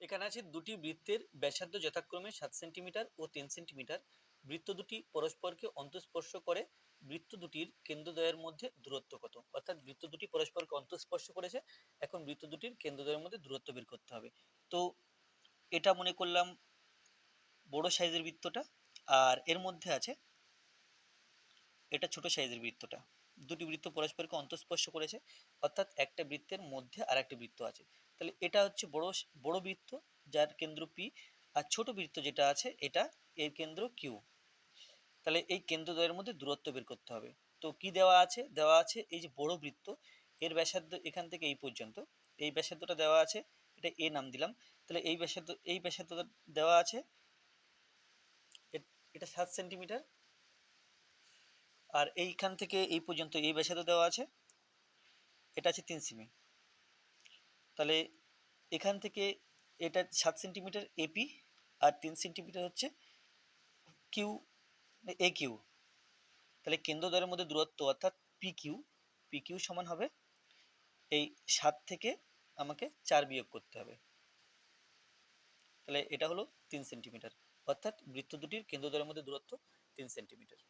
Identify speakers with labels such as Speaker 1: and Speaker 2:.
Speaker 1: এখানে আছে দুটি বৃত্তের ব্যাসার্ধ যথাক্রমে সাত সেন্টিমিটার ও তিন সেন্টিমিটার। বৃত্ত দুটি পরস্পরকে অন্তঃস্পর্শ করে, বৃত্ত দুটির কেন্দ্রদ্বয়ের মধ্যে দূরত্ব কত? অর্থাৎ বৃত্ত দুটি পরস্পরকে অন্তঃস্পর্শ করেছে, এখন বৃত্ত দুটির কেন্দ্রদ্বয়ের মধ্যে দূরত্ব বের করতে হবে। তো এটা মনে করলাম বড় সাইজের বৃত্তটা, আর এর মধ্যে আছে, এটা ছোট সাইজের বৃত্তটা। দুটি বৃত্ত পরস্পরকে অন্তঃস্পর্শ করেছে, অর্থাৎ একটা বৃত্তের মধ্যে আর একটা বৃত্ত আছে। তাহলে এটা হচ্ছে বড় বড় বৃত্ত, যার কেন্দ্র পি আর ছোট বৃত্ত যেটা আছে, এটা এর কেন্দ্র কিউ তাহলে এই কেন্দ্রদ্বয়ের মধ্যে দূরত্ব বের করতে হবে। তো কি দেওয়া আছে? দেওয়া আছে এই যে বড় বৃত্ত, এর ব্যাসার্ধ এখান থেকে এই পর্যন্ত। এই ব্যাসার্ধটা দেওয়া আছে, এটা এ নাম দিলাম। তাহলে এই ব্যাসার্ধ, এই ব্যাসার্ধটা দেওয়া আছে এটা সাত সেন্টিমিটার আর এইখান থেকে এই পর্যন্ত এই ব্যাসার্ধ দেওয়া আছে। এটা আছে তিন সেমি। তাহলে এখান থেকে এটা সাত সেন্টিমিটার এপি আর তিন সেন্টিমিটার হচ্ছে কিউ এ কিউ তাহলে কেন্দ্র কেন্দ্রদ্বয়ের মধ্যে দূরত্ব অর্থাৎ পি কিউ পি কিউ সমান হবে এই সাত থেকে আমাকে চার বিয়োগ করতে হবে। তাহলে এটা হলো তিন সেন্টিমিটার। অর্থাৎ বৃত্ত দুটির কেন্দ্র কেন্দ্রদ্বয়ের মধ্যে দূরত্ব তিন সেন্টিমিটার।